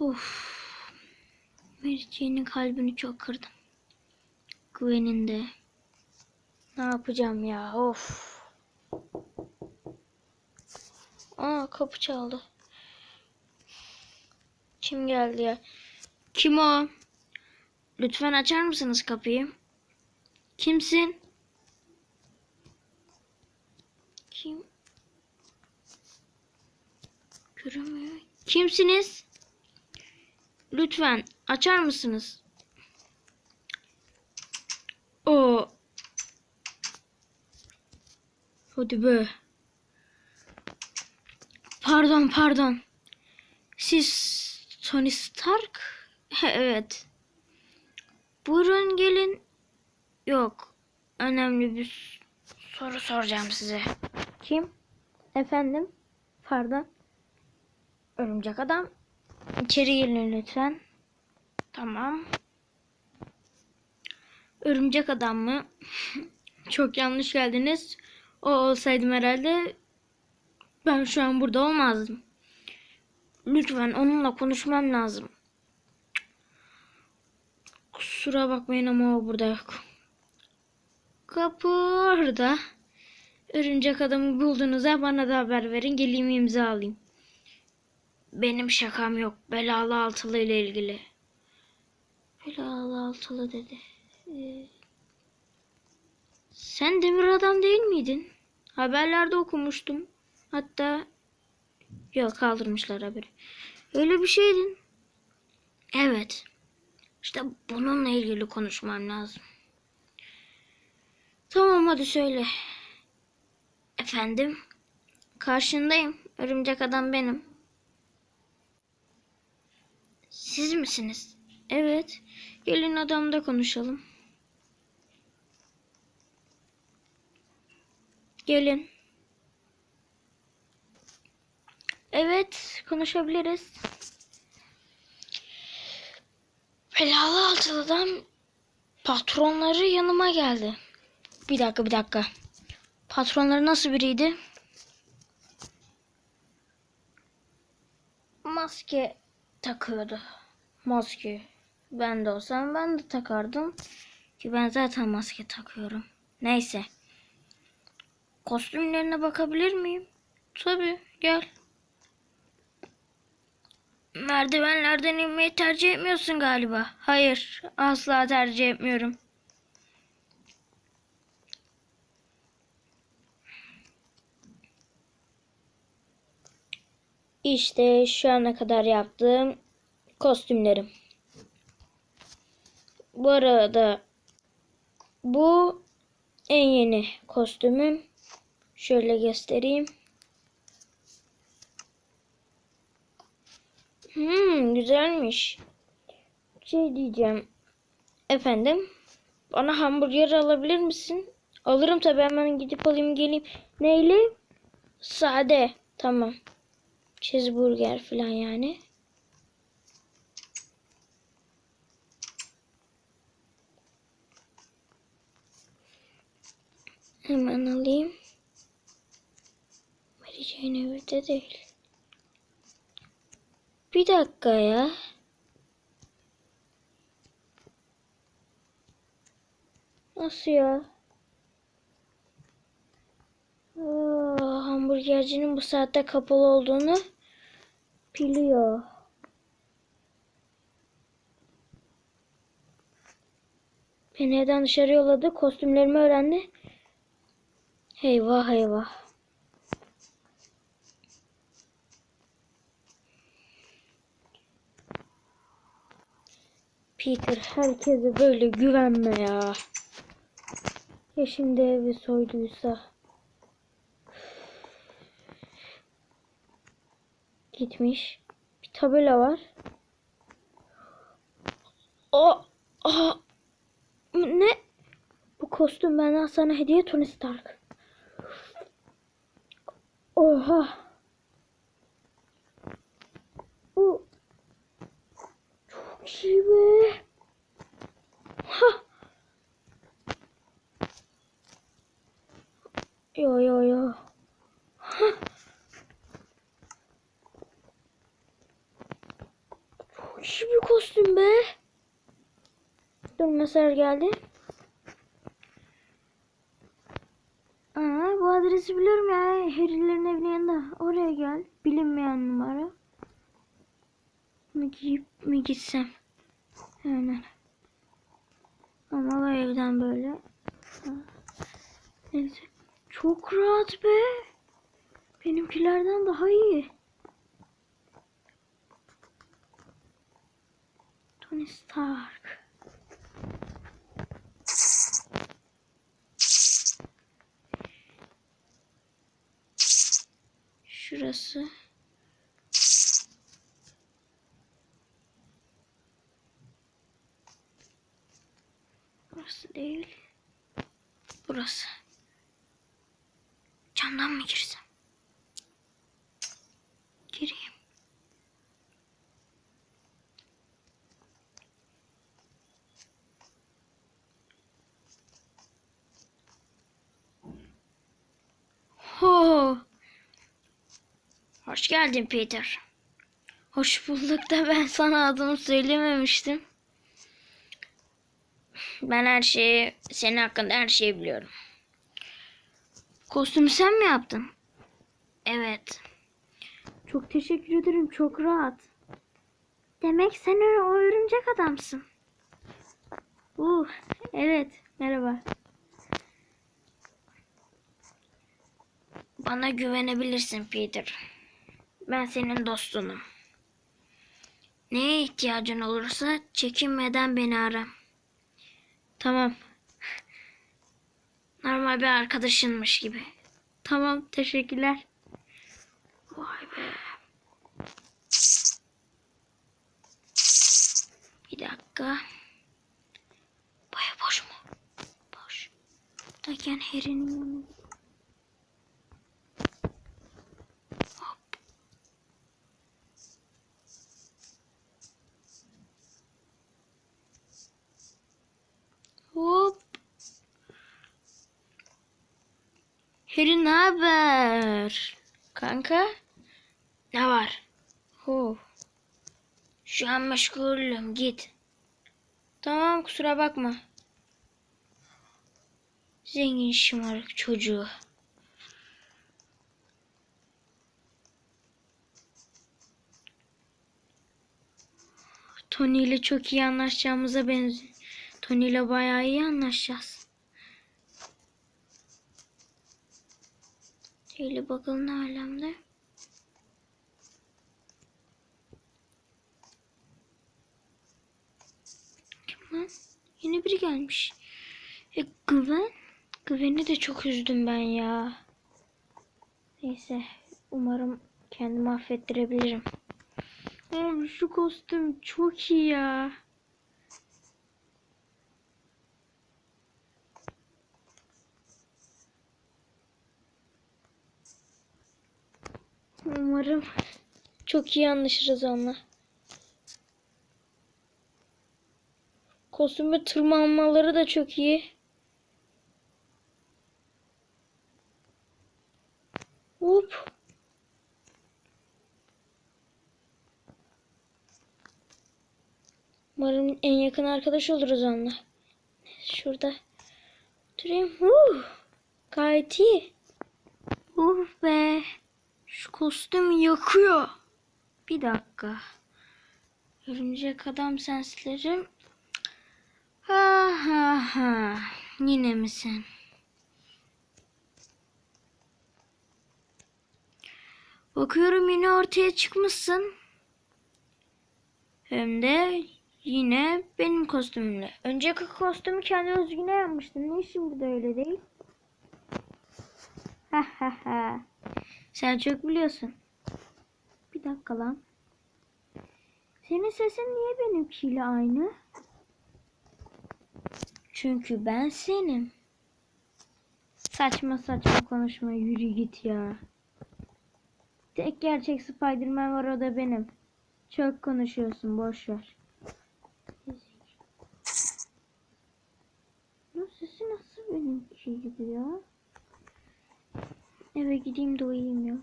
Of. Meriç'in kalbini çok kırdım. Gwen'in de. Ne yapacağım ya? Of. Aa kapı çaldı. Kim geldi ya? Kim o? Lütfen açar mısınız kapıyı? Kimsin? Kim? Göremiyor. Kimsiniz? Lütfen açar mısınız? O. Hadi be. Pardon pardon. Siz Tony Stark? evet. Buyurun gelin. Yok. Önemli bir soru soracağım size. Kim? Efendim? Pardon. Örümcek adam. İçeri gelin lütfen. Tamam. Örümcek adam mı? Çok yanlış geldiniz. O olsaydım herhalde ben şu an burada olmazdım. Lütfen onunla konuşmam lazım. Kusura bakmayın ama o burada yok. Kapı orada. Örümcek adamı bulduğunuzda bana da haber verin. Geleyim imza alayım. Benim şakam yok. Belalı altılı ile ilgili. Belalı altılı dedi. Ee, sen demir adam değil miydin? Haberlerde okumuştum. Hatta yok kaldırmışlar haberi. Öyle bir şeydin. Evet. İşte bununla ilgili konuşmam lazım. Tamam hadi söyle. Efendim? Karşındayım. Örümcek adam benim. Siz misiniz? Evet. Gelin adamda konuşalım. Gelin. Evet, konuşabiliriz. Belalı altılıdan patronları yanıma geldi. Bir dakika, bir dakika. Patronları nasıl biriydi? Maske takıyordu. Maske. Ben de olsam ben de takardım. Ki ben zaten maske takıyorum. Neyse. Kostümlerine bakabilir miyim? Tabii gel. Merdivenlerden inmeyi tercih etmiyorsun galiba. Hayır, asla tercih etmiyorum. İşte şu ana kadar yaptığım kostümlerim. Bu arada bu en yeni kostümüm. Şöyle göstereyim. Hmm, güzelmiş. Şey diyeceğim. Efendim? Bana hamburger alabilir misin? Alırım tabii hemen gidip alayım geleyim. Neyli? Sade. Tamam. Cheeseburger falan yani. Hemen alayım. Mary Jane evde değil. Bir dakika ya. Nasıl ya? Aa, hamburgercinin bu saatte kapalı olduğunu biliyor. Beni evden dışarı yolladı. Kostümlerimi öğrendi. Eyvah eyvah. Peter herkese böyle güvenme ya. Ya şimdi evi soyduysa. Gitmiş. Bir tabela var. O, Aa, ne? Bu kostüm benden sana hediye Tony Stark. Oha. Bu çok iyi be. Ha. Çok kostüm be. Dur mesaj geldi. Aa, bu adresi biliyorum ya. Harry'lerin evinin yanında. Oraya gel. Bilinmeyen numara. Mi gidip mi gitsem? Hemen. Ama bu evden böyle. Neyse. Çok rahat be. Benimkilerden daha iyi. Tony Stark. Şurası. Burası değil. Burası. Camdan mı girsem? Gireyim. Ho. Hoş geldin Peter. Hoş bulduk da ben sana adımı söylememiştim. Ben her şeyi, senin hakkında her şeyi biliyorum. Kostümü sen mi yaptın? Evet. Çok teşekkür ederim. Çok rahat. Demek sen öyle o örümcek adamsın. Uh, evet. Merhaba. Bana güvenebilirsin Peter. Ben senin dostunum. Neye ihtiyacın olursa çekinmeden beni ara. Tamam. Normal bir arkadaşınmış gibi. Tamam, teşekkürler. Vay be. Bir dakika. Ev boş mu? Boş. Buradayken Harry'nin yanına Hop. Hop. Harry ne haber? Kanka? Ne var? Ho. Şu an meşgulüm git. Tamam kusura bakma. Zengin şımarık çocuğu. Tony ile çok iyi anlaşacağımıza benziyor. Tony ile bayağı iyi anlaşacağız. Şöyle bakalım ne alemde. Kim lan? Yeni biri gelmiş. E Gwen? Gwen'i de çok üzdüm ben ya. Neyse. Umarım kendimi affettirebilirim. Abi şu kostüm çok iyi ya. Umarım çok iyi anlaşırız onunla. Kostümü tırmanmaları da çok iyi. Hop. Umarım en yakın arkadaş oluruz onunla. Şurada durayım. Uh, gayet iyi. Uh be. Şu kostüm yakıyor. Bir dakika. Örümcek adam senslerim. Ha ha ha. Yine mi sen? Bakıyorum yine ortaya çıkmışsın. Hem de yine benim kostümümle. Önceki kostümü kendi özgüne yapmıştın. Niye şimdi de öyle değil? Ha ha ha. Sen çok biliyorsun. Bir dakika lan. Senin sesin niye benimkiyle aynı? Çünkü ben senim. Saçma saçma konuşma yürü git ya. Tek gerçek Spiderman var o da benim. Çok konuşuyorsun boş ver. Bu sesi nasıl benimki gibi ya? Eve gideyim de uyuyayım ya.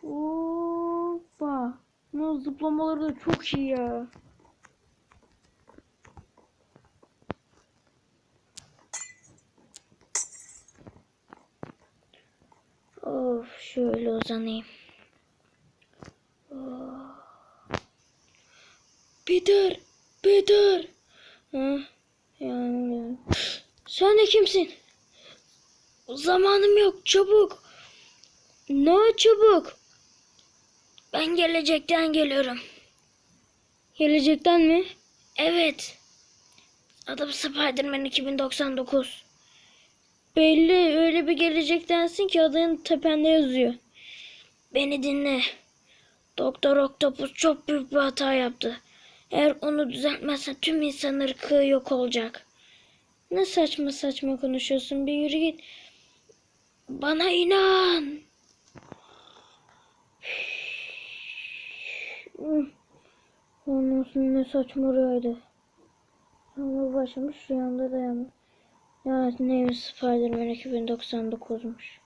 Hoppa. Ne zıplamaları da çok iyi ya. Of şöyle uzanayım. Peter, Peter. Ha? Yani, sen de kimsin? Zamanım yok, çabuk. Ne çabuk? Ben gelecekten geliyorum. Gelecekten mi? Evet. Adım Spiderman 2099. Belli öyle bir gelecektensin ki adın tepende yazıyor. Beni dinle. Doktor Octopus çok büyük bir hata yaptı. Eğer onu düzeltmezsen tüm insan ırkı yok olacak. Ne saçma saçma konuşuyorsun bir yürü git. Bana inan. Onun ne saçma rüyaydı. Ama başlamış rüyamda dayanmış. Ya neymiş Spider-Man 2099'muş.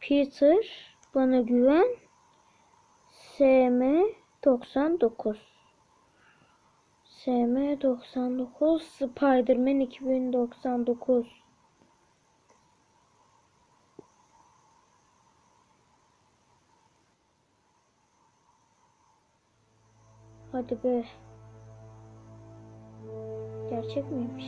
Peter bana güven. SM 99 SM 99 Spider-Man 2099 Hadi be. Gerçek miymiş?